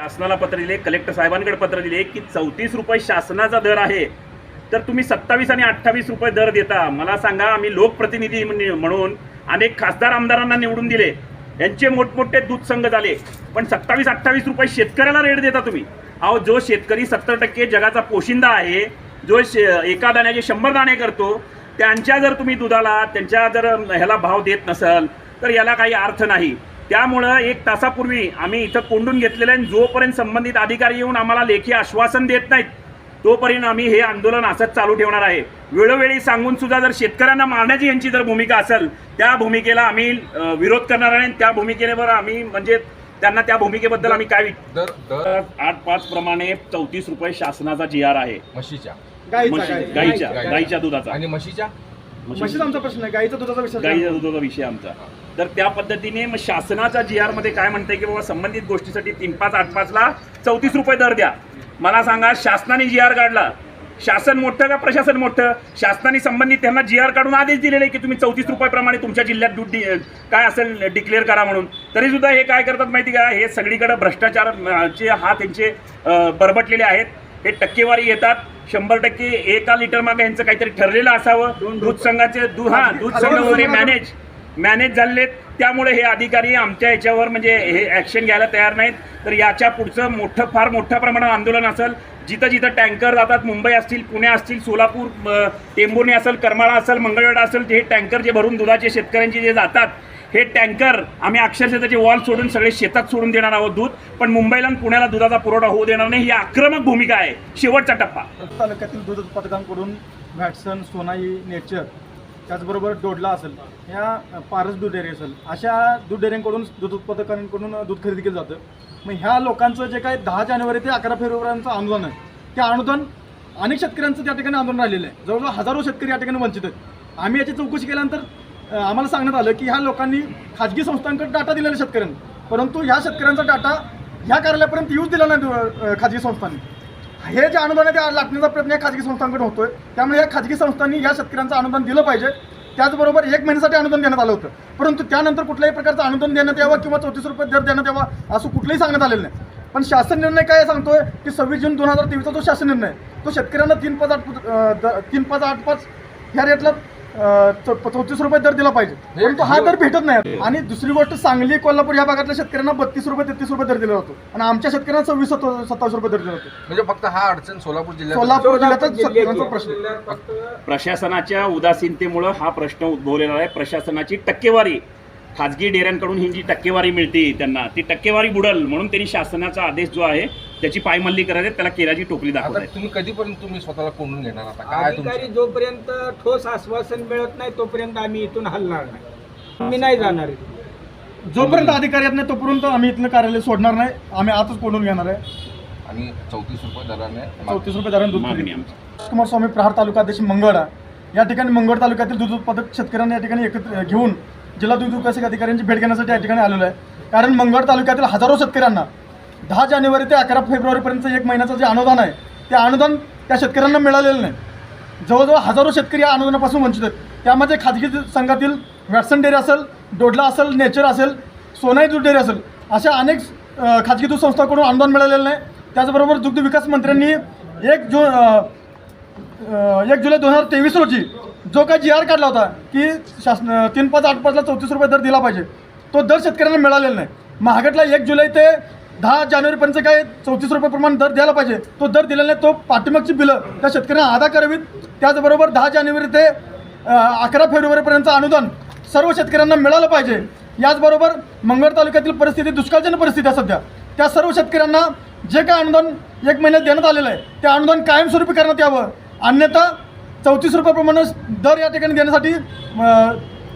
शासनाला पत्र दिले कलेक्टर साहेबांकडे पत्र दिले की चौतीस रुपये शासनाचा दर आहे. तर तुम्ही सत्तावीस आणि अठ्ठावीस रुपये दर देता. मला सांगा आम्ही लोकप्रतिनिधी म्हणून अनेक खासदार आमदारांना निवडून दिले. यांचे मोठमोठे दूध संघ झाले. पण सत्तावीस अठ्ठावीस रुपये शेतकऱ्याला रेट देता तुम्ही. अहो जो शेतकरी सत्तर टक्के जगाचा पोशिंदा आहे जो शे एका दाण्याचे शंभर दाणे करतो त्यांच्या जर तुम्ही दुधाला त्यांच्या जर ह्याला भाव देत नसाल तर याला काही अर्थ नाही. त्यामुळं एक तासापूर्वी आम्ही इथं कोंडून घेतलेलं आहे जोपर्यंत संबंधित अधिकारी येऊन आम्हाला लेखी आश्वासन देत नाहीत तोपर्यंत आम्ही हे आंदोलन असंच चालू ठेवणार आहे. वेळोवेळी सांगून सुद्धा जर शेतकऱ्यांना मारण्याची यांची जर भूमिका असेल त्या भूमिकेला आम्ही विरोध करणार आहे आणि त्या भूमिकेवर आम्ही म्हणजे त्यांना त्या भूमिकेबद्दल आम्ही काय आठ पाच प्रमाणे चौतीस रुपये शासनाचा जी आर आहे. म्हशीच्या. गाईचा म्हशी-. गाईच्या गाईचा. गाईच्या दुधाचा. आणि म्हशीच्या? म्हशीचा आमचा प्रश्न आहे गाईचा दुधाचा विषय गाईच्या दुधाचा विषय आमचा. तर त्या पद्धतीने मग शासनाच्या जी आरमध्ये काय म्हणते की बाबा संबंधित गोष्टीसाठी तीन पाच आठ पाचला चौतीस रुपये दर द्या. मला सांगा शासनाने जी आर काढला. शासन मोठं का प्रशासन मोठं? शासनाने संबंधित त्यांना जी आर काढून आदेश दिलेले की तुम्ही चौतीस रुपयाप्रमाणे तुमच्या जिल्ह्यात दूध डि- काय असेल डिक्लेअर करा म्हणून. तरी सुद्धा हे काय करतात माहिती का? हे सगळीकडे भ्रष्टाचारचे हात यांचे अं, बरबटलेले आहेत. हे टक्केवारी येतात. शंभर टक्के एका लिटर मागे यांचं काहीतरी ठरलेलं असावं. दूध संघाचे दूध हा दूध संघ वगैरे मॅनेज मॅनेज झालेत. त्यामुळे हे अधिकारी आमच्या याच्यावर म्हणजे हे ॲक्शन घ्यायला तयार नाहीत. तर याच्या पुढचं मोठं फार मोठ्या प्रमाणात आंदोलन असेल. जिथं जिथं टँकर जातात मुंबई असतील पुणे असतील सोलापूर अ, असेल करमाळा असेल मंगळवेढा असेल हे टँकर जे भरून दुधाचे शेतकऱ्यांचे जे जातात हे टँकर आम्ही अक्षरशः त्याचे वॉल सोडून सगळे शेतात सोडून देणार आहोत दूध. पण मुंबईला आणि पुण्याला दुधाचा पुरवठा होऊ देणार नाही. ही आक्रमक भूमिका आहे. शेवटचा टप्पा. तालुक्यातील दूध उत्पादकांकडून व्हॅटसन सोनाई नेचर त्याचबरोबर डोडला असेल ह्या पारस दूध डेअरी असेल अशा दूध डेअरींकडून दूध उत्पादकांकडून दूध खरेदी केलं जातं. मग ह्या लोकांचं जे काही दहा जानेवारी ते अकरा फेब्रुवारीचं आंदोलन आहे ते अनुदान अनेक शेतकऱ्यांचं त्या ठिकाणी आंदोलन राहिलेलं आहे. जवळजवळ हजारो शेतकरी या ठिकाणी वंचित आहेत. आम्ही याची चौकशी केल्यानंतर आम्हाला सांगण्यात आलं की ह्या लोकांनी खाजगी संस्थांकडे डाटा दिलेला आहे परंतु ह्या शेतकऱ्यांचा डाटा ह्या कार्यालयापर्यंत येऊच दिला नाही खाजगी संस्थांनी. हे जे अनुदान आहे ते लाटण्याचा प्रयत्न या खाजगी संस्थांकडे होतोय. त्यामुळे या खाजगी संस्थांनी या शेतकऱ्यांचं अनुदान दिलं पाहिजे. त्याचबरोबर एक महिन्यासाठी अनुदान देण्यात आलं होतं. परंतु त्यानंतर कुठल्याही प्रकारचं अनुदान देण्यात यावं किंवा चौतीस रुपये दर देण्यात यावा असं कुठलंही सांगण्यात आलेलं नाही. पण शासन निर्णय काय सांगतोय की सव्वीस जून दोन हजार तेवीसचा जो शासन निर्णय तो शेतकऱ्यांना तीन पाच आठ द- तीन पाच आठ पाच ह्या रेटला चौतीस रुपये दर दिला पाहिजे. परंतु हा दर भेटत नाही. आणि दुसरी गोष्ट सांगली कोल्हापूर या भागातल्या शेतकऱ्यांना बत्तीस रुपये तेहतीस रुपये दर दिला जातो. आणि आमच्या शेतकऱ्यांना सव्वीस सत्ता- सत्तावीस रुपये दर दिला जातो. म्हणजे फक्त हा अडचण सोलापूर जिल्ह्यात सोलापूर जिल्ह्यातच शेतकऱ्यांचा प्रश्न. प्रशासनाच्या उदासीनतेमुळं हा प्रश्न उद्भवलेला आहे. प्रशासनाची टक्केवारी खाजगी डेऱ्यांकडून ही जी टक्केवारी मिळते त्यांना ती टक्केवारी बुडल म्हणून त्यांनी शासनाचा आदेश जो आहे त्याची पायमल्ली करत आहेत त्याला केराची टोपली दाखवत आता आहेत तुम्ही कधीपर्यंत तुम्ही स्वतःला कोंडून घेणार आता? काय अधिकारी तुमचं जोपर्यंत ठोस आश्वासन मिळत नाही तोपर्यंत आम्ही इथून हलणार नाही. मी नाही जाणार इथून. जोपर्यंत अधिकारी येत नाही तोपर्यंत आम्ही इथलं कार्यालय सोडणार नाही. आम्ही आताच कोंडून घेणार आहे. आणि चौतीस रुपये दराने चौतीस रुपये दराने दूध मागणी खरेदी. आमची. कुमारस्वामी प्रहार तालुका अध्यक्ष मंगळा या ठिकाणी मंगळ तालुक्यातील दूध उत्पादक शेतकऱ्यांना या ठिकाणी एकत्र घेऊन जिल्हा दूध विकास अधिकाऱ्यांची भेट घेण्यासाठी या ठिकाणी आलेलो आहे. कारण मंगळ तालुक्यातील हजारो शेतकऱ्यांना दहा जानेवारी ते अकरा फेब्रुवारीपर्यंत एक महिन्याचं जे अनुदान आहे ते अनुदान त्या शेतकऱ्यांना मिळालेलं नाही. जवळजवळ हजारो शेतकरी या अनुदानापासून वंचित आहेत. त्यामध्ये खाजगी संघातील वॅटसन डेअरी असेल डोडला असेल नेचर असेल सोनाई दूध डेअरी असेल अशा अनेक खाजगी दूध संस्थांकडून अनुदान मिळालेलं नाही. त्याचबरोबर दुग्ध विकास मंत्र्यांनी एक जून एक जुलै दोन हजार तेवीस रोजी जो काही जी आर काढला होता की शासन तीन पाच आठ पाचला चौतीस रुपये दर दिला पाहिजे तो दर शेतकऱ्यांना मिळालेला नाही. महागटला एक जुलै ते दहा जानेवारीपर्यंत काय चौतीस रुपये प्रमाण दर द्यायला पाहिजे. तो दर दिलेला नाही तो पाठीमागची बिलं त्या शेतकऱ्यांना अदा करावीत. त्याचबरोबर दहा जानेवारी ते अकरा फेब्रुवारीपर्यंत अनुदान सर्व शेतकऱ्यांना मिळालं पाहिजे. याचबरोबर मंगळ तालुक्यातील परिस्थिती दुष्काळजन्य परिस्थिती आहे सध्या. त्या सर्व शेतकऱ्यांना जे काय अनुदान एक महिन्यात देण्यात आलेलं आहे ते अनुदान कायमस्वरूपी करण्यात यावं. अन्यथा चौतीस रुपयाप्रमाणे दर या ठिकाणी देण्यासाठी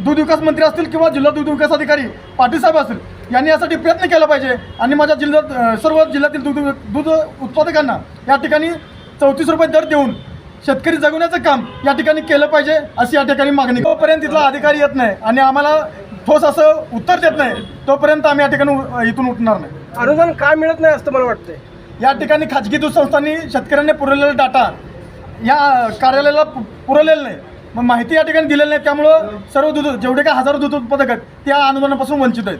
दूध विकास मंत्री असतील किंवा जिल्हा दूध विकास अधिकारी पाटीलसाहेब असतील यांनी यासाठी प्रयत्न केला पाहिजे. आणि माझ्या जिल्ह्यात सर्व जिल्ह्यातील दूध दूध उत्पादकांना या ठिकाणी चौतीस रुपये दर देऊन शेतकरी जगवण्याचं काम या ठिकाणी केलं पाहिजे अशी या ठिकाणी मागणी. तोपर्यंत तिथला अधिकारी येत नाही आणि आम्हाला ठोस असं उत्तर देत नाही तोपर्यंत आम्ही या ठिकाणी इथून उठणार नाही. अनुदान का मिळत नाही असं मला वाटतंय? या ठिकाणी खाजगी दूध संस्थांनी शेतकऱ्यांनी पुरवलेला डाटा या कार्यालयाला पुरवलेला नाही. मग माहिती या ठिकाणी दिलेली नाही त्यामुळं सर्व दूध जेवढे काय हजारो दूध उत्पादक आहेत त्या अनुदानापासून वंचित आहेत.